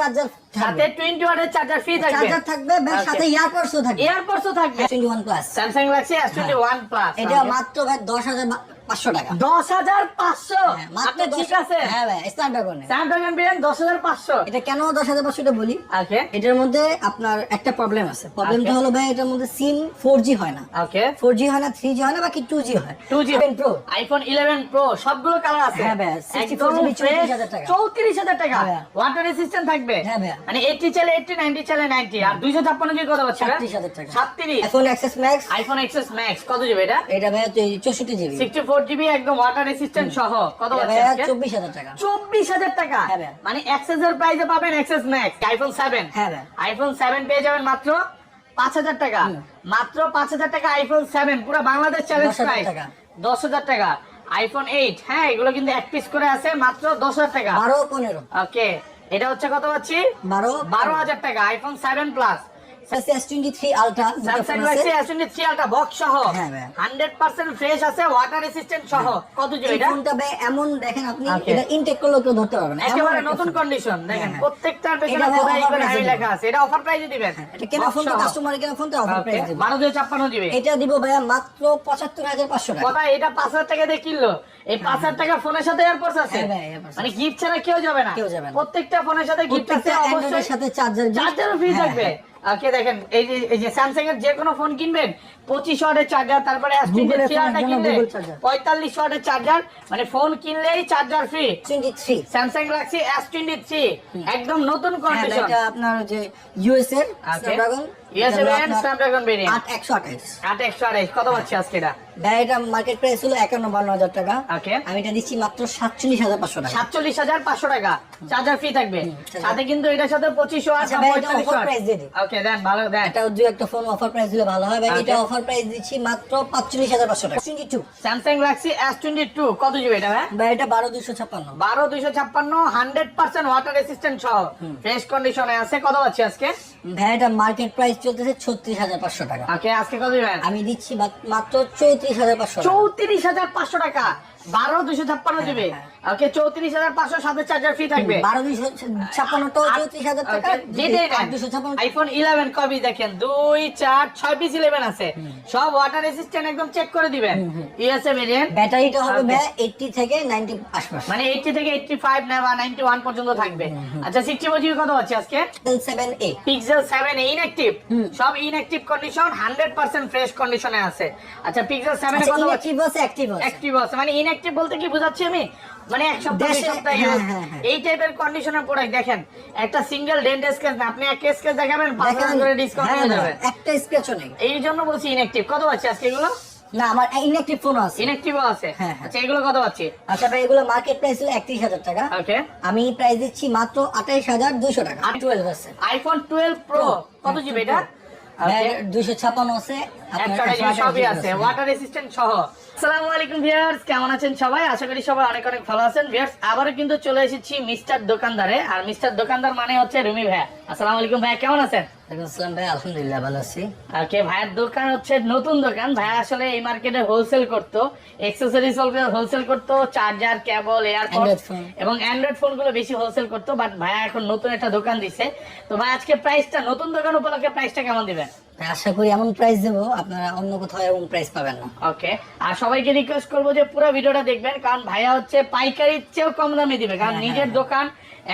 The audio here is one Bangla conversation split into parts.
চার্জার সাথে টোয়েন্টি ওয়াটের চার্জার ফ্রি থাকবে। চার্জার থাকবে সাথে ইয়ারপডসও থাকবে। এয়ারপোর্টসও থাকবে। Twenty one plus Samsung Galaxy S twenty one plus এটা মাত্র ভাই দশ হাজার পাঁচশো টাকা। দশ হাজার পাঁচশো? হ্যাঁ, আপনি ঠিক আছে? হ্যাঁ ভাই স্ন্যাপড্রাগনে স্ন্যাপড্রাগন বিরিয়ান দশ হাজার পাঁচশো। এটা কেন দশ হাজার পাঁচশোটা বলি? ওকে এটার মধ্যে আপনার একটা প্রবলেম আছে। প্রবলেমটা হলো ভাই এটার মধ্যে সিম ফোর জি হয় না। ওকে ফোর জি হয় না থ্রি জি হয় না বাকি টু জি হয়। 2G pro iPhone eleven pro সবগুলো কালার আছে। হ্যাঁ ভাই, 64 GB 34,000 টাকা। চৌত্রিশ হাজার টাকা। হ্যাঁ। ওয়াটার রেসিস্ট্যান্ট থাকবে? হ্যাঁ মানে এইটটি চালে এইটটি নাইনটি চালে নাইনটি আর দুইশো ছাপ্পান্ন জিবি কত পাচ্ছে সাতত্রিশ টাকা। সাতত্রিশ। IPhone XS Max iPhone XS Max কত জিবি এটা? এটা ভাই চৌষট্টি জিবি সিক্সটি ফোর জিবি একদম ওয়াটার রেসিস্ট্যান্ট সহ কত এটা পাচ্ছে ভাই আজকে? চব্বিশ হাজার টাকা। চব্বিশ হাজার টাকা। হ্যাঁ মানে এক্সেস এর প্রাইসে পাবেন এক্সেস ম্যাক্স আইফোন সেভেন হ্যাঁ আইফোন সেভেন পেয়ে যাবেন মাত্র পাঁচ হাজার টাকা। মাত্র পাঁচ হাজার টাকা আইফোন সেভেন পুরো বাংলাদেশ চ্যালেঞ্জ প্রাইস টাকা। দশ হাজার টাকা। আইফোন এইট হ্যাঁ এগুলো কিন্তু এক পিস করে আছে মাত্র দশ হাজার টাকা। বারো পনেরো। ওকে এটা হচ্ছে কত পাচ্ছি? বারো। বারো হাজার টাকা iPhone seven plus ultra Samsung Galaxy ultra box সহ। হ্যাঁ ভাই। হান্ড্রেড পার্সেন্ট ফ্রেশ আছে ওয়াটার রেসিস্ট্যান্ট সহ। কত জিবি এটা? ফোনটা ভাই এমন দেখেন আপনি এটা ইনটেক করলেও কেউ ধরতে পারবে না। একেবারে নতুন কন্ডিশন দেখেন হ্যাঁ। প্রত্যেকটার পেছনে খোদাই করে হাই লেখা আছে। এটা অফার প্রাইসে দিবেন? এটা কেনা অফার দেব। এটা ভাইয়া মাত্র পঁচাত্তর হাজার পাঁচশো টাকা। কথা এটা পাঁচ হাজার টাকা দিয়ে কিনলো। এই পাঁচ হাজার টাকা ফোনের সাথে আছে। হ্যাঁ ভাই, মানে গিফট ছাড়া কেউ যাবে না। কেউ যাবে না। প্রত্যেকটা ফোনের সাথে গিফট আছে অবশ্যই। সাথে চার্জার চার্জারও ফ্রি থাকবে। ওকে দেখেন? এই যে এই যে স্যামসাং এর যে কোনো ফোন কিনবেন পঁচিশ ওয়াটের চার্জার তারপরে S23 কিনলে। পঁয়তাল্লিশ ওয়াটের চার্জার মানে ফোন কিনলেই charger free Samsung Galaxy S twenty three একদম নতুন হ্যাঁ কন্ডিশন আপনার যে ইউএস এর আমি এটা দিচ্ছি মাত্র সাতচল্লিশ হাজার পাঁচশো টাকা। সাতচল্লিশ হাজার পাঁচশো টাকা। চার্জার ফ্রি থাকবে। সাথে কিন্তু এটার সাথে আচ্ছা ভাই, এটা offer price দিয়ে দিই। ওকে দেন ভালো দেন। এটা দু একটা ফোন অফার প্রাইস দিলে ভালো হয় এটা অফার প্রাইস দিচ্ছি মাত্র পাঁচচল্লিশ হাজার পাঁচশো টাকা। Twenty two Samsung Galaxy S twenty two কত জিবি এটা ভাই? এটা বারো ছাপ্পান্ন। বারো দুইশো ছাপ্পান্ন হান্ড্রেড পার্সেন্ট ওয়াটার রেসিস্ট্যান্ট সহ। ফ্রেশ কন্ডিশনে আছে। কত পাচ্ছি আজকে? ভাই এটা মার্কেট প্রাইস চলতেছে ছত্রিশ হাজার পাঁচশো টাকা। আজকে কত আমি দিচ্ছি মাত্র চৌত্রিশ হাজার পাঁচশো চৌত্রিশ হাজার পাঁচশো টাকা? বারো দুশো ছাপ্পান্ন জিবি। ওকে চৌত্রিশ হাজার পাঁচশো সাথে চার্জার ফ্রি থাকবে। বারো দুশো ছাপ্পান্নটা চৌত্রিশ হাজার টাকা। দুশো ছাপ্পান্ন। আইফোন ইলেভেন কবি দেখেন দুই চার ছয় পিস ইলেভেন আছে। সব ওয়াটার রেসিস্ট্যান্ট একদম চেক করে দিবেন। ইউএসএ ভেরিয়েন্ট ব্যাটারিটা হবে ভাই এইটটি থেকে নাইনটি মানে এইটটি থেকে এইটটি ফাইভ নেওয়া নাইনটি ওয়ান পর্যন্ত থাকবে। আচ্ছা সিক্সটি কত আছে আজকে? Seven A Pixel seven inactive সব inactive condition hundred percent fresh কন্ডিশনে আছে। আচ্ছা পিক্সেল সেভেন আচ্ছা কত আছে? আছে অ্যাক্টিভ আছে। অ্যাক্টিভ আছে মানে ইনঅ্যাক্টিভ বলতে কি বুঝাচ্ছি আমি? মানে এক সপ্তাহ সপ্তাহ হ্যাঁ। হ্যাঁ, হ্যাঁ। এই টাইপের কন্ডিশনের প্রোডাক্ট দেখেন একটা সিঙ্গেল ডেন্ট স্কেচ না আপনি এক স্কেচ দেখাবেন পাঁচ হাজার করে ডিসকাউন্ট হ্যাঁ যাবে। একটা স্ক্র্যাচও নেই। এই জন্য বলছি ইনঅ্যাক্টিভ কত পাচ্ছি আজকে এগুলো? না আমার ইনঅ্যাক্টিভ ফোনও আছে। ইনঅ্যাক্টিভও আছে? হ্যাঁ, হ্যাঁ। আচ্ছা এগুলো কত পাচ্ছি? আচ্ছা ভাই এগুলো মার্কেট প্রাইস হলো একত্রিশ হাজার টাকা। ওকে। আমি প্রাইস দিচ্ছি মাত্র আঠাইশ হাজার দুশো টাকা। আট- টুয়েলভ আছে। আইফোন টুয়েলভ প্রো কত জিবি এটা. দুশো ছাপান্ন আছে আপনার একটা 128 সবই আছে ওয়াটার রেসিস্ট্যান্ট সহ। আসসালামু আলাইকুম ভিউয়ার্স কেমন আছেন সবাই? আশা করি সবাই অনেক অনেক ভালো আছেন। ভিউয়ার্স আবারও কিন্তু চলে এসেছি মিস্টার দোকানদারে আর মিস্টার দোকানদার মানে হচ্ছে রুমি ভাইয়া। আসসালামু আলাইকুম ভাইয়া কেমন আছেন? আলহামদুলিল্লাহ ভালো আছি। ওকে ভাইয়ের দোকান হচ্ছে নতুন দোকান। আসলে এই মার্কেটে হোলসেল করতো। এক্সেসরিজ হোলসেল করতো চার্জার কেবল এয়ারপড এবং অ্যান্ড্রয়েড ফোন বেশি হোলসেল করতো বাট ভাইয়া এখন নতুন একটা দোকান দিছে। তো ভাই আজকে প্রাইসটা নতুন দোকান উপলক্ষে প্রাইসটা কেমন দিবেন? আশা করি এমন প্রাইস দেবো আপনারা অন্য কোথাও এমন প্রাইস পাবেন না। ওকে আর সবাইকে রিকোয়েস্ট করব যে পুরো ভিডিওটা দেখবেন কারণ ভাইয়া হচ্ছে পাইকারির চেয়েও কম দামে দিবে কারণ হ্যাঁ, নিজের দোকান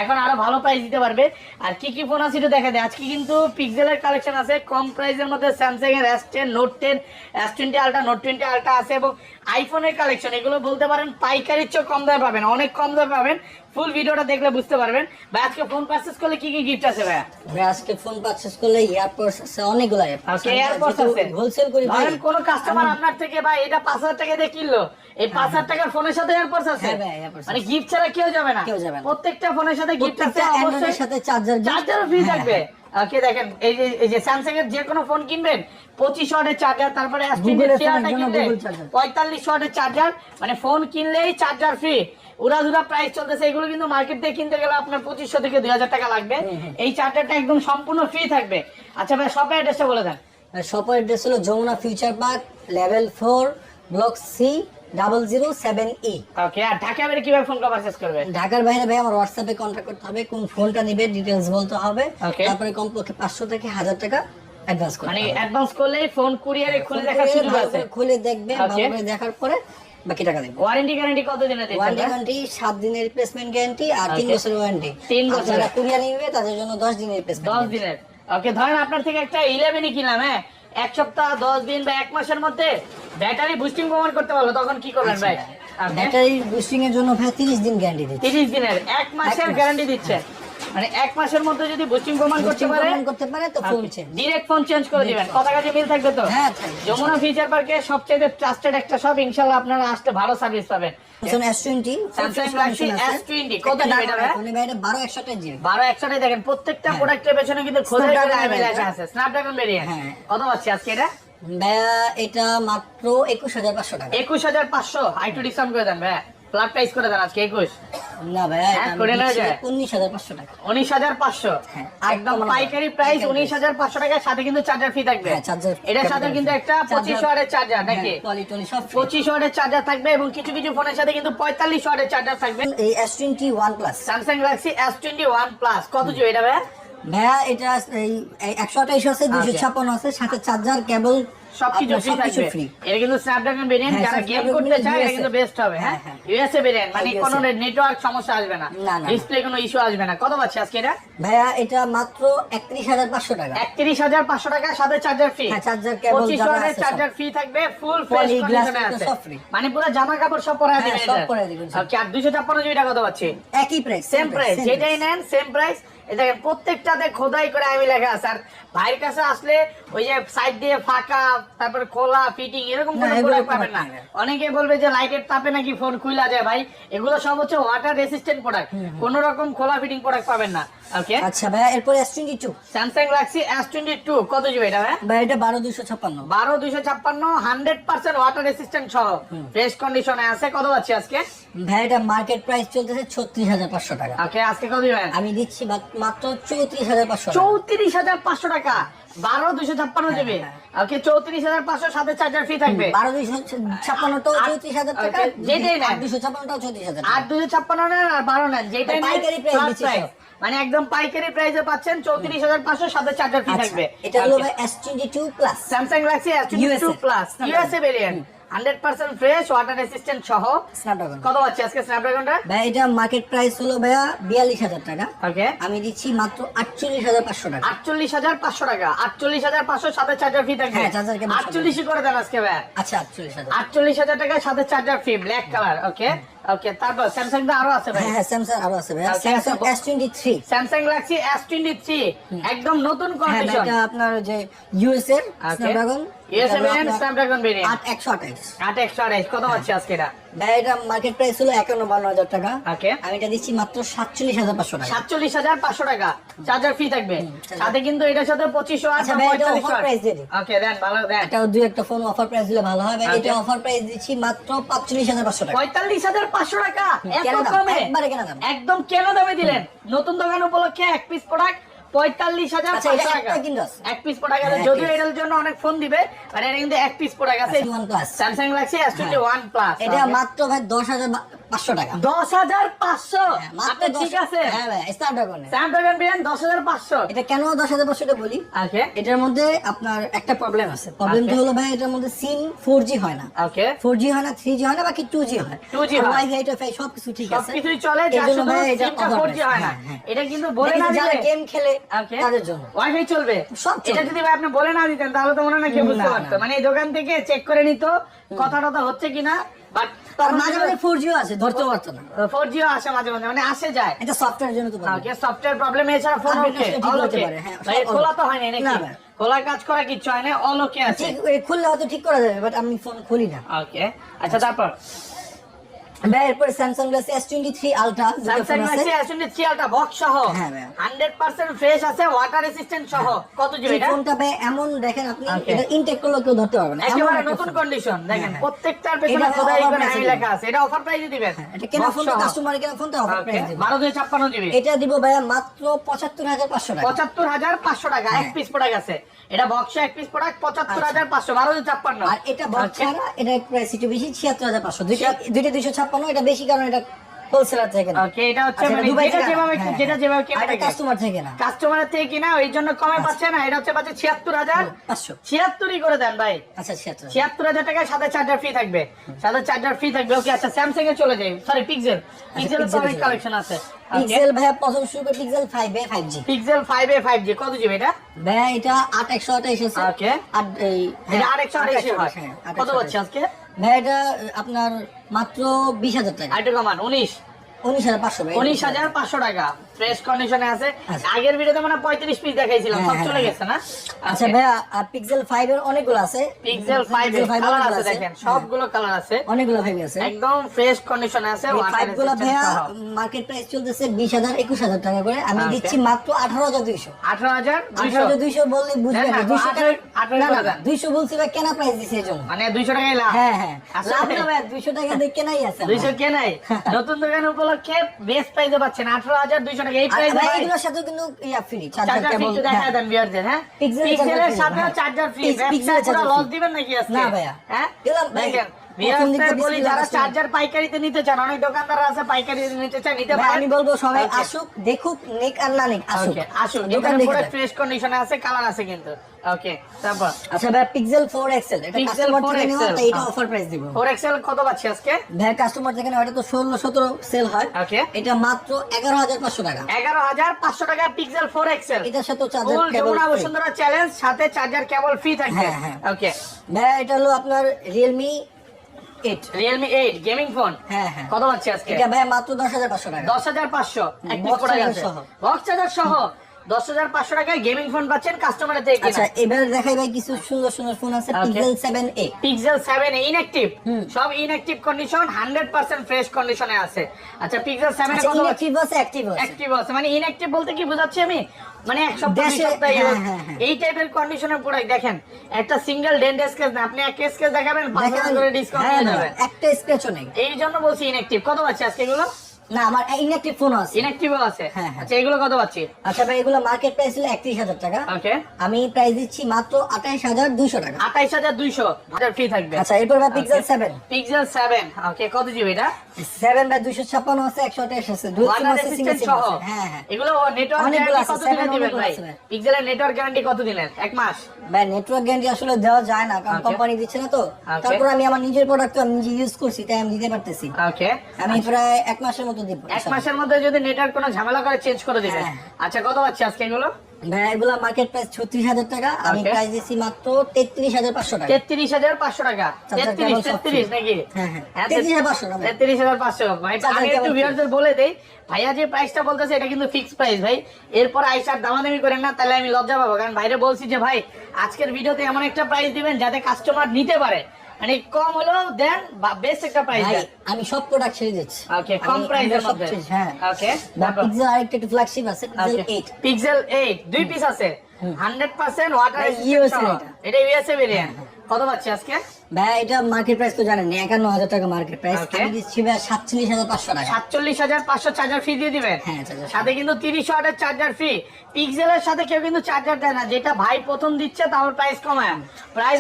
এখন আরও ভালো প্রাইস দিতে পারবে। আর কি কি ফোন আছে দেখা দেয় আজকে কিন্তু পিক্সেলের কালেকশন আছে। কম প্রাইসের মধ্যে স্যামসাং এর S ten note ten S twenty ultra note twenty ultra আছে এবং আইফোনের কালেকশন এগুলো বলতে পারেন পাইকারির চেয়ে কম দামে পাবেন, অনেক কম দামে পাবেন। ফুল ভিডিওটা দেখলে বুঝতে পারবেন। ভাই আজকে ফোন পারচেস করলে কি কি গিফট আছে ভাইয়া? ভাই আজকে ফোন পারচেস করলে এয়ারপোর্টস আছে অনেকগুলো এয়ারপোর্ট আছে। হোলসেল করি ভাই কোন কাস্টমার আপনার থেকে ভাই এটা পাঁচ হাজার টাকা দিয়ে কিনলো। এই পাঁচ হাজার টাকার ফোনের সাথে এয়ারপোর্টস আছে? হ্যাঁ ভাই, AirPods মানে গিফট ছাড়া কেউ যাবে না। কেউ যাবে না। প্রত্যেকটা ফোনের সাথে গিফট আছে অবশ্যই। সাথে চার্জার চার্জারও ফ্রি থাকবে। ওকে দেখেন এই যে এই যে স্যামসাং এর যে কোনো ফোন কিনবেন পঁচিশ ওয়াটের চার্জার তারপরে। পঁয়তাল্লিশ ওয়াটের চার্জার মানে ফোন কিনলেই চার্জার ফ্রি উড়াধুরা প্রাইস চলতেছে এগুলো কিন্তু মার্কেট থেকে কিনতে গেলে আপনার পঁচিশশো থেকে দুই হাজার টাকা লাগবে। এই চার্জারটা একদম সম্পূর্ণ ফ্রি থাকবে। আচ্ছা ভাই শপের অ্যাড্রেসটা বলে দেন। শপের অ্যাড্রেস হলো Jamuna Future Park level four block C double zero seven E okay আর ঢাকা বাইরে কীভাবে ফোনটা পারচেজ করবে? ঢাকার বাইরে ভাই আমার হোয়াটসঅ্যাপে কন্ট্যাক্ট করতে হবে কোন ফোনটা নিবে ডিটেলস বলতে হবে. তারপরে কমপক্ষে পাঁচশো থেকে হাজার টাকা অ্যাডভান্স করতে মানে অ্যাডভান্স করলে ফোন কুরিয়ারে খুলে দেখার খুলে সুযোগ আছে। খুলে দেখবে ভালো করে দেখার পরে বাকি টাকা দেবে। ওয়ারেন্টি গ্যারান্টি কত দিনে দিচ্ছেন ওয়ারেন্টি গ্যারান্টি সাত দিনের রিপ্লেসমেন্ট গ্যারান্টি আর তিন বছরের ওয়ারেন্টি তিন যারা কুরিয়ার নিবে তাদের জন্য দশ দিনের রিপ্লেসমেন্ট দশ দিনের। ওকে ধরেন আপনার থেকে একটা ইলেভেনই কিনলাম হ্যাঁ? এক সপ্তাহ দশ দিন বা এক মাসের মধ্যে ব্যাটারি বুস্টিং প্রমাণ করতে পারল তখন কি করবেন ভাই? ব্যাটারি বুস্টিং এর জন্য ভাই তিরিশ দিন গ্যারান্টি দিচ্ছে। তিরিশ দিনের এক মাসের গ্যারান্টি দিচ্ছে মানে এক মাসের মধ্যে যদি বুস্টিং প্রমাণ করতে পারে করতে পারে তো phone change direct phone change করে দিবেন। কথা কাজে মিল থাকবে তো? হ্যাঁ, যমুনা ফিচার পার্কে সবচেয়ে ট্রাস্টেড একটা শপ ইনশাআল্লাহ আপনারা আসতে ভালো সার্ভিস পাবেন। Samsung S20 Samsung Galaxy S20 কত কত জিবি এটা? ভাই? ফোনে ভাই এটা 12 128 জিবি। বারো একশোটাই দেখেন প্রত্যেকটা হ্যাঁ। প্রোডাক্টের পেছনে কিন্তু আছে। স্ন্যাপড্রাগন ভেরিয়েন্ট হ্যাঁ। কত পাচ্ছি আজকে এটা? এটা মাত্র 21500 টাকা। একুশ হাজার পাঁচশো। আইটু ডিসকাউন্ট করে দেন ভাই ফ্ল্যাট প্রাইস করে দেন আজকে একুশ? না এটা হ্যাঁ, দিচ্ছি যায়। 19500 টাকা। উনিশ হাজার পাঁচশো? হ্যাঁ, একদম পাইকারি প্রাইস উনিশ হাজার পাঁচশো টাকার সাথে কিন্তু চার্জার ফি থাকবে। হ্যাঁ, এটার সাথে কিন্তু একটা পঁচিশ ওয়াটের চার্জার নাকি। পঁচিশ ওয়াটের চার্জার থাকবে এবং কিছু কিছু ফোনের সাথে কিন্তু পঁয়তাল্লিশ ওয়াটের চার্জার থাকবে। এই S20 OnePlus Samsung Galaxy S twenty one plus কত জিবি এটা ভাই ভাইয়া এটা এই এই 128 আছে 256 আছে সাথে চার্জার কেবল সবকিছু ফ্রি থাকবে। এটা কিন্তু স্ন্যাপড্রাগন ভেরিয়েন্ট হ্যাঁ, যারা গেম করতে চায় এটা কিন্তু বেস্ট হবে হ্যাঁ? হ্যাঁ, হ্যাঁ। ইউএসএ ভেরিয়েন্ট মানে কোনো নেটওয়ার্ক সমস্যা আসবে না। ডিসপ্লে কোনো ইস্যু আসবে না। কত পাচ্ছি আজকে এটা? ভাইয়া এটা মাত্র 31500 টাকা। একত্রিশ হাজার পাঁচশো টাকার সাথে চার্জার ফ্রি হ্যাঁ, ওয়াটের চার্জার ফ্রি থাকবে ফুল ফ্রেশ কন্ডিশনে আছে। মানে পুরো জামা কাপড় সব পরে হ্যাঁ, দিবেন সব পরায় দিবেন, আর দুইশো ছাপ্পান্ন জিবি টাকা কত পাচ্ছি? একই প্রাইস সেম প্রাইস যেটাই নেন সেম প্রাইস দেখেন প্রত্যেকটাতে খোদাই করে আমি লেখা আছে। আর ভাইয়ের কাছে আসলে ওই যে সাইড দিয়ে ফাঁকা তারপরে খোলা ফিটিং এরকম কোনো প্রোডাক্ট পাবেন না। অনেকে বলবে যে লাইটের তাপে নাকি ফোন খুলা যায় ভাই। এগুলো সব হচ্ছে ওয়াটার রেসিস্ট্যান্ট প্রোডাক্ট কোনো রকম খোলা ফিটিং প্রোডাক্ট পাবেন না। ওকে আচ্ছা ভাইয়া এরপর S22 Samsung Galaxy S twenty two কত জিবি এটা ভাই ভাই এটা 12256 বারো দুইশো ছাপ্পান্ন হান্ড্রেড পার্সেন্ট ওয়াটার রেসিস্ট্যান্ট সহ। ফ্রেশ কন্ডিশনে আছে। কত পাচ্ছি আজকে? ভাই এটা মার্কেট প্রাইস চলতেছে 36500 টাকা। ওকে আজকে কত দিবেন? আমি দিচ্ছি মাত- মাত্র 34500 টাকা। চৌত্রিশ হাজার পাঁচশো টাকা। বারো দুশো ছাপ্পান্ন জিবি। ওকে চৌত্রিশ হাজার পাঁচশো সাথে চার্জার ফ্রি থাকবে। বারো দুইশো ছাপ্পান্নটাও আর- চৌত্রিশ হাজার টাকা যেটাই। আর দুশো ছাপ্পান্নটাও চৌত্রিশ হাজার দুশো ছাপ্পান্ন নেন আর বারো যেটাই পাইকারি। সব। মানে একদম পাইকারি প্রাইসে পাচ্ছেন চৌত্রিশ হাজার পাঁচশো সাথে চার্জার ফ্রি থাকবে। আচ্ছা, এটা হলো S twenty two plus Samsung Galaxy S two plus USA variant hundred percent fresh water resistant সহ। স্ন্যাপড্রাগন কত পাচ্ছি আজকে স্ন্যাপড্রাগনটা ভাই এটা মার্কেট প্রাইস হলো ভাইয়া বিয়াল্লিশ হাজার টাকা। ওকে আমি দিচ্ছি মাত্র আটচল্লিশ হাজার পাঁচশো টাকা। আটচল্লিশ হাজার পাঁচশো টাকা। আটচল্লিশ হাজার পাঁচশো সাথে চার্জার ফ্রি থাকবে। হ্যাঁ, charger cable করে দেন আজকে ভাই আচ্ছা আটচল্লিশ হাজার। আটচল্লিশ হাজার টাকার সাথে charger free black colour okay okay তারপর স্যামসাং দা আরও আছে ভাই। হ্যাঁ হ্যাঁ স্যামসাং আরও আছে Okay, স্যামসাং আচ্ছা, S twenty three Samsung Galaxy S twenty three একদম নতুন হ্যাঁ ভাই, কন্ডিশন এটা আপনার যে ইউএস এর স্ন্যাপড্রাগন স্ন্যাপড্রাগন ভেরিয়েন্ট কত আজকে এটা? এটা মার্কেট প্রাইস হলো একান্ন বান্ন হাজার টাকা। ওকে। আমি এটা দিচ্ছি মাত্র সাতচল্লিশ হাজার পাঁচশো টাকা। সাতচল্লিশ হাজার পাঁচশো টাকা। চার্জার ফ্রি থাকবে। সাথে কিন্তু এটার সাথে পঁচিশশো আট আচ্ছা এটা দিয়ে। ওকে দেন ভালো দেন। এটাও দুই একটা ফোন অফার প্রাইস দিলে ভালো হবে এটা অফার প্রাইস দিচ্ছি মাত্র টাকা। টাকা। এত কমে। একবারে কেনা দাম। একদম কেন দামে দিলেন। নতুন দোকান উপলক্ষে এক পিস প্রোডাক্ট পঁয়তাল্লিশ হাজার আচ্ছা, পাঁচশো একটা টাকা এক পিস পড়া গেছে। হ্যাঁ, যদিও এটার জন্য অনেক ফোন দিবে আর এটা কিন্তু এক পিস পড়া গেছে। Samsung Galaxy S twenty one plus এটা মাত্র ভাই দশ হাজার পাঁচশো টাকা। দশ হাজার পাঁচশো। মাত্র আপনি দশ- ঠিক আছে? হ্যাঁ ভাই স্ন্যাপড্রাগনে স্ন্যাপড্রাগন বিরিয়ান দশ হাজার পাঁচশো। এটা কেন দশ হাজার পাঁচশো এটা বলি? এটার মধ্যে আপনার একটা প্রবলেম আছে। প্রবলেমটা হলো ভাই? এটার মধ্যে সিম ফোর জি হয় না। ফোর জি হয় না থ্রি জি হয় না বাকি টু জি হয়। 2G হয়। ওয়াইফাই টাইফাই সবকিছু ঠিক আছে। সবকিছুই চলে যার শুধু সিমটা overprice, 4G হয় না। হ্যাঁ, হ্যাঁ। এটা কিন্তু বলে না যারা গেম খেলে তাদের জন্য। ওয়াইফাই চলবে। সব এটা যদি ভাই আপনি বলে না দিতেন তাহলে তো মনে হয় না কেউ বুঝতে পারতো। মানে এই দোকান থেকে চেক করে নিত কথা টথা হচ্ছে কিনা। বাট মাঝে মাঝে ফোর জিও আছে ধরতে পারতো না। ফোর জিও আসে মাঝে মাঝে মানে আসে যায়। এটা সফটওয়্যার জন্য তো ওকে সফটওয়্যার প্রবলেম এছাড়া ফোন ওকে অল ওকে হ্যাঁ, ভাই খোলা তো হয় না নাকি? না, কাজ করা কিছু হয় না অল ওকে আছে। খুললে হয়তো ঠিক করা যাবে বাট আমি ফোন খুলি না। ওকে আচ্ছা তারপর? ভাই এরপরে Samsung Galaxy S twenty three ultra Samsung Galaxy S23 থ্রিয়ালটা বক্স সহ হ্যাঁ, ভাইয়া। 100% ফ্রেশ আছে ওয়াটার রেসিস্ট্যান্ট সহ। কত জিবি এটা? ফোনটা ভাই এমন দেখেন আপনি এটা ইনটেক করলে কেউ ধরতে পারবে না। একেবারে নতুন কন্ডিশন দেখেন। প্রত্যেকটার পেছনে খোদাই করে আমি লেখা আছে এটা অফার প্রাইসে দিবেন। এটা কেনা Box ফোনটা কাস্টমার কেনা ফোনটা অফার প্রাইস দিব। 12 জিবি এটা দিব ভাইয়া মাত্র পঁচাত্তর হাজার পাঁচশো টাকা। পঁচাত্তর হাজার পাঁচশো টাকা এক হ্যাঁ। পিস প্রোডাক্ট আছে। এটা বক্সে এক পিস প্রোডাক্ট পঁচাত্তর হাজার পাঁচশো বারো দুই ছাপ্পান্ন। আর এটা বক্স. ছাড়া এটা প্রাইস একটু বেশি ছিয়াত্তর হাজার পাঁচশো। দুইটা দুইটা দুইশো ছাপ্পান্ন এটা বেশি কারণ এটা হোলসেলার থেকে না। Okay, এটা হচ্ছে আচ্ছা, মানে যেটা যেভাবে যেটা যেভাবে কেনা আর এটা থাকে। কাস্টমার থেকে না। কাস্টমারের থেকে কিনা ওই জন্য কমে পাচ্ছে না। এটা হচ্ছে পাচ্ছে ছিয়াত্তর হাজার। ছিয়াত্তরই করে দেন ভাই। আচ্ছা ছিয়াত্তর। ছিয়াত্তর হাজার টাকায় সাথে চার্জার ফ্রি থাকবে। সাথে চার্জার ফ্রি থাকবে। ওকে আচ্ছা স্যামসাং এ চলে যাই। সরি পিক্সেল পিক্সেল তো অনেক কালেকশন আছে। পিক্সেল ভাইয়া পছন্দ শুরু করে Pixel five A five G Pixel five A five G কত জিবি এটা? ভাইয়া এটা আট একশো আঠাইশ আছে। Okay. আর এই এটা হ্যাঁ, আট আঠাশি হয়। হ্যাঁ, কত আঠাশ। আজকে? ভাই এটা আপনার মাত্র বিশ হাজার টাকা। আরেকটু কমান উনিশ। উনিশ হাজার পাঁচশো উনিশ হাজার পাঁচশো টাকা। ফ্রেশ কন্ডিশনে আছে। আচ্ছা। আগের ভিডিওতে মানে পঁয়ত্রিশ পিস দেখাইছিলাম হ্যাঁ, সব হ্যাঁ, চলে হ্যাঁ। গেছে না? আচ্ছা ভাইয়া পিক্সেল ফাইভ এর অনেকগুলো আছে। পিক্সেল ফাইভ এর কালার আছে দেখেন হ্যাঁ, সবগুলো কালার আছে। অনেকগুলো ফাইভ আছে। একদম ফ্রেশ কন্ডিশনে আছে এই water ফাইভগুলো resistant ভাইয়া মার্কেট প্রাইস চলতেছে বিশ হাজার একুশ হাজার টাকা করে। আমি দিচ্ছি মাত্র আঠারো হাজার দুইশো। আঠারো হাজার আঠারো দুইশো হাজার দুইশো বললে বুঝবে না না, দুইশো টাকা বলছি ভাই কেনা প্রাইস দিচ্ছে এই জন্য। মানে দুইশো টাকাই লাভ। হ্যাঁ হ্যাঁ। লাভ না ভাই দুইশো টাকা দিয়ে কেনাই আছে। দুইশো কেনাই। নতুন দোকান উপলক্ষে বেস্ট প্রাইসে পাচ্ছেন। আঠারো হাজার দুইশো টাকা। এই প্রাইসে এগুলোর সাথে কিন্তু ইয়া ফ্রি চার্জার কেবল দেখা দেন ভিউয়ারদের হ্যাঁ? পিক্সেলের সাথে। চার্জার ফ্রি পুরো লস দিবেন নাকি আজকে? না ভাইয়া। হ্যাঁ? এগুলো দেখেন প্রথম দিকে ভিউয়ারদের বলি যারা চার্জার পাইকারিতে নিতে চান অনেক দোকানদার আছে নিতে চান নিতে পারেন। আমি বলব সবাই আসুক দেখুক নেক আর না নেক আসুক। আসুন। দোকান। ফ্রেশ কন্ডিশনে আছে কালার আছে কিন্তু। ওকে তারপর? আচ্ছা ভাই পিক্সেল ফোর এক্সেল এটা Pixel 4 থেকে নেওয়া XL, তাই এটা হ্যাঁ। অফার প্রাইস দিব। ফোর এক্সেল কত পাচ্ছি আজকে? ভাই কাস্টমার থেকে এটা তো ষোলো সতেরো সেল হয়। Okay. এটা মাত্র এগারো হাজার পাঁচশো টাকা। এগারো হাজার পাঁচশো টাকা পিক্সেল ফোর এক্সেল এটার সাথে charger cable Jamuna Bashundhara challenge সাথে চার্জার কেবল ফ্রি থাকবে। ওকে ভাই এটা হলো আপনার রিয়েলমি গেমিং ফোন হ্যাঁ, হ্যাঁ। কত পাচ্ছি আজকে? এটা ভাই মাত্র দশ হাজার পাঁচশো টাকা। দশ হাজার পাঁচশো। এক সহ। বক্স চার্জার সহ। দশ হাজার পাঁচশো টাকায় গেমিং ফোন পাচ্ছেন কাস্টমারের থেকে আচ্ছা এবার দেখাই ভাই কিছু সুন্দর সুন্দর ফোন আছে Pixel seven A Pixel seven inactive সব inactive condition hundred percent fresh কন্ডিশনে আছে। আচ্ছা পিক্সেল সেভেন আচ্ছা কত ইনঅ্যাক্টিভ আছে? অ্যাক্টিভ আছে। অ্যাক্টিভ আছে। মানে ইনঅ্যাক্টিভ বলতে কি বোঝাচ্ছি আমি? মানে এক সপ্তাহ সপ্তাহ হ্যাঁ। হ্যাঁ, হ্যাঁ। এই টাইপের কন্ডিশনের প্রোডাক্ট দেখেন একটা সিঙ্গেল ডেন্ট স্কেচ না আপনি এক স্কেচ দেখাবেন পাঁচ হাজার করে ডিসকাউন্ট হ্যাঁ যাবে। একটা নেই। এই জন্য বলছি ইনঅ্যাক্টিভ কত পাচ্ছি আজকে এগুলো? না আমার ইনঅ্যাক্টিভ ফোন আছে। ইনঅ্যাক্টিভও আছে? হ্যাঁ, হ্যাঁ। আচ্ছা এগুলো কত পাচ্ছি? আচ্ছা ভাই এগুলো মার্কেট প্রাইস হলো একত্রিশ টাকা। ওকে। আমি প্রাইস দিচ্ছি মাত্র আঠাইশ হাজার দুইশো টাকা। আঠাইশ হাজার ফ্রি থাকবে। আচ্ছা এরপর ভাই Pixel seven Pixel seven okay কত জিবি এটা? সেভেন বাই দুইশো ছাপ্পান্ন আছে একশো আঠাইশ আছে। দুই সিম আছে সিঙ্গেল সিম হ্যাঁ হ্যাঁ। এগুলো নেটওয়ার্ক অনেকগুলো আছে, কত দিবেন ভাই? পিক্সেলের নেটওয়ার্ক গ্যারান্টি কত দিনের এক মাস? ভাই নেটওয়ার্ক গ্যারান্টি আসলে দেওয়া যায় না কারণ কোম্পানি দিচ্ছে না তো। তারপর আমি আমার নিজের প্রোডাক্ট আমি নিজে ইউজ করছি তাই আমি দিতে পারতেছি। ওকে আমি প্রায় এক মাসের মতো দিব এক মাসের মধ্যে যদি নেটওয়ার্ক কোনো ঝামেলা করে চেঞ্জ করে দিবেন হ্যাঁ। আচ্ছা কত পাচ্ছি আজকে এগুলো? ভাই এগুলো মার্কেট প্রাইস ছত্রিশ হাজার টাকা আমি প্রাইস দিচ্ছি মাত্র তেত্রিশ হাজার পাঁচশো টাকা। তেত্রিশ হাজার পাঁচশো টাকা। তেত্রিশ তেত্রিশ নাকি? হ্যাঁ, হ্যাঁ। 33,500 না তেত্রিশ হাজার পাঁচশো। ভাই আমি একটু ভিউয়ারদের বলে দেই ভাইয়া যে প্রাইসটা বলতেছে এটা কিন্তু ফিক্স প্রাইস ভাই। এরপর আইসার দামাদামি করেন না তাহলে আমি লজ্জা পাবো। কারণ ভাইরে বলছি যে ভাই আজকের ভিডিওতে এমন একটা প্রাইস দিবেন যাতে কাস্টমার নিতে পারে। মানে কম হলো দেন বা বেস্ট একটা প্রাইস দেন। আমি সব প্রোডাক্ট ছেড়ে দিচ্ছি। ওকে কম প্রাইসের মধ্যে। হ্যাঁ। ওকে পিক্সেল আরেকটা একটু ফ্ল্যাগশিপ আছে পিক্সেল 8 পিক্সেল 8 দুই পিস আছে। 100% ওয়াটার সহ। এটা। এটা ইউএসএ ভেরিয়েন্ট কত পাচ্ছি আজকে? ভাই এটা মার্কেট প্রাইস তো জানেন একান্ন হাজার টাকা মার্কেট প্রাইস আমি দিচ্ছি ভাই সাতচল্লিশ হাজার পাঁচশো টাকা। সাতচল্লিশ হাজার পাঁচশো চার্জার ফ্রি দিয়ে দিবেন? হ্যাঁ, সাথে কিন্তু তিরিশ ওয়াটের চার্জার পিক্সেলের সাথে কেউ কিন্তু চার্জার দেয় না। যেটা ভাই প্রথম দিচ্ছে তার প্রাইস কমায়। প্রাইস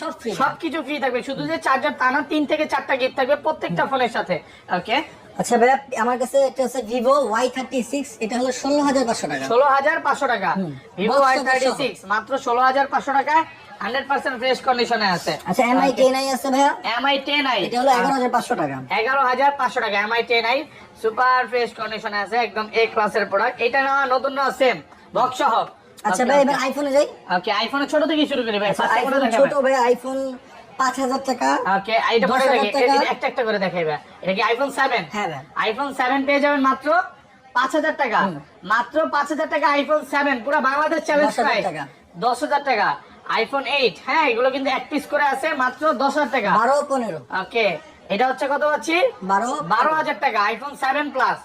সব সবকিছু ফ্রি থাকবে। শুধু যে চার্জার তা না তিন থেকে চারটা গিফট থাকবে প্রত্যেকটা ফোনের সাথে। ওকে আচ্ছা আমার কাছে একটা আছে ভিভো ওয়াই থার্টি সিক্স এটা হলো ষোলো হাজার পাঁচশো টাকা। ষোলো হাজার পাঁচশো টাকা। Vivo Box Y thirty six মাত্র ষোলো হাজার পাঁচশো টাকায় হান্ড্রেড পার্সেন্ট ফ্রেশ কন্ডিশনে আছে। আচ্ছা এমআই টেন আই আছে ভাইয়া? এমআই টেন আই এটা হলো এগারো হাজার পাঁচশো টাকা। এগারো হাজার পাঁচশো টাকা Mi ten I super fresh কন্ডিশনে আছে একদম এ ক্লাসের প্রোডাক্ট এটা না নতুন না সেম বক্স সহ। আচ্ছা ভাই এবার আইফোনে যাই। ওকে আইফোনের ছোট থেকে শুরু করি ভাই আচ্ছা আইফোন ছোট ভাই আইফোন পাঁচ হাজার টাকা ওকে এটা পরে দেখি একটা একটা করে দেখাইবে। এটা কি আইফোন সেভেন হ্যাঁ আইফোন সেভেন পেয়ে যাবেন মাত্র পাঁচ হাজার টাকা। মাত্র পাঁচ হাজার টাকা আইফোন সেভেন পুরো বাংলাদেশ চ্যালেঞ্জ প্রাইস। দশ হাজার টাকা। আইফোন এইট হ্যাঁ এগুলো কিন্তু এক পিস করে আছে মাত্র দশ হাজার টাকা। বারো পনেরো। ওকে এটা হচ্ছে কত পাচ্ছি? বারো বারো হাজার টাকা iPhone seven plus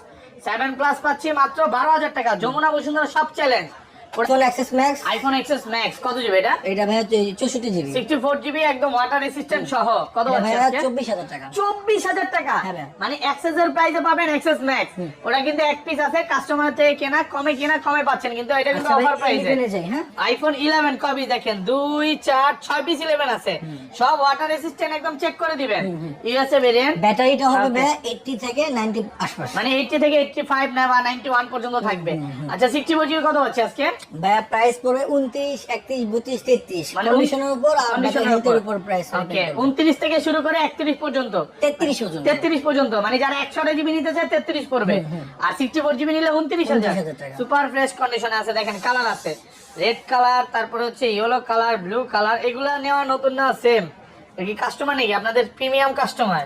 seven plus পাচ্ছি মাত্র বারো হাজার টাকা। যমুনা বসুন্ধরা সব challenge phone XS Max iPhone XS Max কত জিবি এটা? এটা ভাইয়া চৌষট্টি জিবি সিক্সটি ফোর জিবি একদম ওয়াটার রেসিস্ট্যান্ট সহ। কত আজকে? চব্বিশ হাজার টাকা। চব্বিশ হাজার টাকা? হ্যাঁ মানে এক্সেস এর প্রাইসে পাবেন এক্সেস ম্যাক্স ওটা কিন্তু এক পিস আছে কাস্টমার থেকে কেনা কমে কেনা কমে পাচ্ছেন কিন্তু এটা কিন্তু অফার প্রাইসে আইফোন ইলেভেন কবি দেখেন দুই চার ছয় পিস ইলেভেন আছে। সব ওয়াটার রেসিস্ট্যান্ট একদম চেক করে দিবেন। ইউএসএ ভেরিয়েন্ট ব্যাটারিটা হবে Okay. ভাইয়া এইটটি থেকে নাইনটি আশপাশ। মানে এইটটি থেকে এইটটি ফাইভ না বা নাইনটি ওয়ান পর্যন্ত থাকবে আচ্ছা সিক্সটি ফোর জিবি কত হচ্ছে আজকে? ভাইয়া প্রাইস পড়বে উনত্রিশ একত্রিশ বত্রিশ তেত্রিশ। মানে কন্ডিশনের উপর আর এর উপর। প্রাইস ওকে থেকে শুরু করে একত্রিশ পর্যন্ত। তেত্রিশ পর্যন্ত। তেত্রিশ পর্যন্ত। মানে যারা একশো জিবি নিতে চায় তেত্রিশ পড়বে। আর সিক্সটি ফোর জিবি নিলে উনত্রিশ হাজার। 29,000 টাকা। সুপার ফ্রেশ কন্ডিশনে আছে দেখেন কালার আছে। রেড কালার তারপরে হচ্ছে ইয়েলো কালার ব্লু কালার এগুলা নেওয়া নতুন না সেম কি কাস্টমার নাকি? আপনাদের প্রিমিয়াম কাস্টমার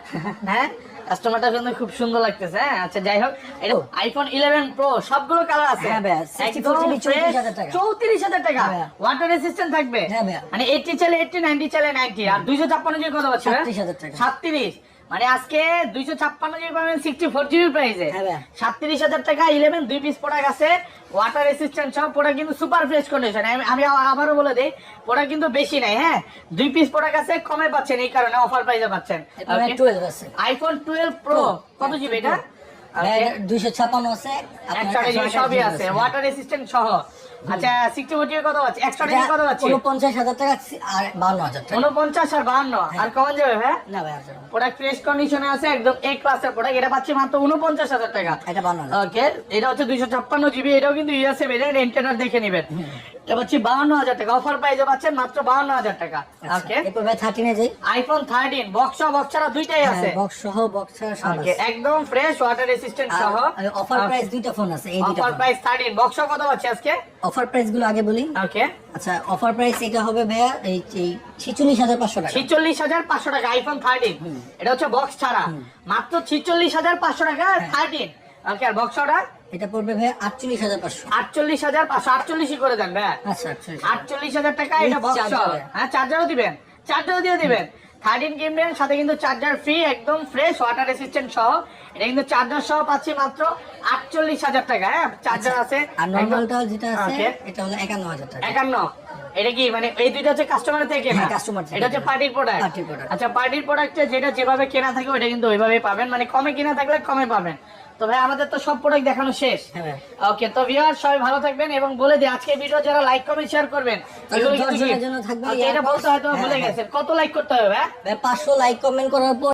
হ্যাঁ? কাস্টমারটা কিন্তু খুব সুন্দর লাগতেছে হ্যাঁ আচ্ছা যাই হোক এটা আইফোন ইলেভেন প্রো সবগুলো কালার আছে হ্যাঁ 64 34,000 টাকা। চৌত্রিশ হাজার টাকা হ্যাঁ ভাইয়া। ওয়াটার রেসিস্ট্যান্ট থাকবে হ্যাঁ। মানে এইটটি চালে এইটটি নাইনটি চালে নাইনটি আর দুইশো ছাপ্পান্ন কথা কত পাচ্ছে 37,000 টাকা। সাতত্রিশ মানে আজকে দুইশো ছাপ্পান্ন জিবি পাবেন সিক্সটি ফোর জিবি প্রাইসে হ্যাঁ সাতত্রিশ হাজার টাকা ইলেভেন দুই পিস প্রোডাক্ট আছে। ওয়াটার রেসিস্ট্যান্ট সব প্রোডাক্ট কিন্তু সুপার ফ্রেশ কন্ডিশন আমি আবারও বলে দিই প্রোডাক্ট কিন্তু বেশি নাই হ্যাঁ? দুই পিস প্রোডাক্ট আছে কমে পাচ্ছেন এই কারণে অফার প্রাইসে পাচ্ছেন। আইফোন টুয়েলভ প্রো কত জিবি এটা? দুইশো ছাপান্ন আছে সবই আছে ওয়াটার রেসিস্ট্যান্ট সহ। আচ্ছা সিক্সটি ফোর কত আছে একশো জিবি কত আছে উনপঞ্চাশ হাজার টাকা আর বান্ন হাজার টাকা। উনপঞ্চাশ আর বাহান্ন আর কমন যাবে না ভাই প্রোডাক্ট ফ্রেশ কন্ডিশনে আছে একদম এ ক্লাসের প্রোডাক্ট এটা পাচ্ছি মাত্র উনপঞ্চাশ হাজার টাকা। এটা বান্ন ওকে এটা হচ্ছে দুইশো ছাপ্পান্ন জিবি এটাও কিন্তু ইউএসএ ভেরিয়েন্ট এন্টেনার দেখে নেবেন। এটা পাচ্ছি বাহান্ন হাজার টাকা। অফার প্রাইসে পাচ্ছেন মাত্র বাহান্ন হাজার টাকা। ওকে এরপর ভাই থার্টিনে যাই। আইফোন থার্টিন বক্স বক্স ছাড়া দুইটাই আছে। বক্স সহ বক্স একদম ফ্রেশ ওয়াটার রেসিস্ট্যান্ট সহ। অফার প্রাইস দুইটা ফোন আছে এই দুইটা অফার প্রাইস থার্টিন বক্স কত পাচ্ছি আজকে? অফার প্রাইসগুলো আগে বলি। ওকে আচ্ছা অফার প্রাইস এটা হবে ভাইয়া এই ছিচল্লিশ হাজার পাঁচশো টাকা। ছিচল্লিশ হাজার পাঁচশো টাকা আইফোন থার্টিন এটা হচ্ছে বক্স ছাড়া। মাত্র ছিচল্লিশ হাজার পাঁচশো টাকা হ্যাঁ। থার্টিন ওকে আর বক্স অর্ডার এটা পড়বে ভাইয়া আটচল্লিশ হাজার পাঁচশো। আটচল্লিশ হাজার পাঁচশো আটচল্লিশই করে দেন ভাই আচ্ছা আটচল্লিশ হাজার। টাকা এটা বক্স হ্যাঁ চার্জারও দিবেন। চার্জারও দিয়ে দিবেন। থার্টিন কিনবেন সাথে কিন্তু চার্জার ফ্রি একদম ফ্রেশ ওয়াটার রেসিস্ট্যান্ট সহ। এটা কিন্তু চার্জার সহ পাচ্ছি মাত্র আটচল্লিশ হাজার টাকা হ্যাঁ? চার্জার আছে। আর নর্মালটা যেটা আছে এটা হলো একান্ন হাজার টাকা। একান্ন। এটা কি মানে এই দুইটা হচ্ছে কাস্টমার থেকে কাস্টমার customer থেকে এটা হচ্ছে পার্টির প্রোডাক্ট। আচ্ছা পার্টির প্রোডাক্টে যেটা যেভাবে কেনা থাকে ওটা কিন্তু ওইভাবে পাবেন। মানে কমে কেনা থাকলে কমে পাবেন। তো ভাই আমাদের তো সব প্রোডাক্ট দেখানো শেষ হ্যাঁ। ওকে তো ভিউয়ার সবাই ভালো থাকবেন এবং বলে দিই আজকে ভিডিও যারা লাইক কমেন্ট শেয়ার করবেন এটা। বলতে হয়তো ভুলে হ্যাঁ, গেছেন কত লাইক করতে হবে ভাই? ভাই পাঁচশো লাইক কমেন্ট করার পর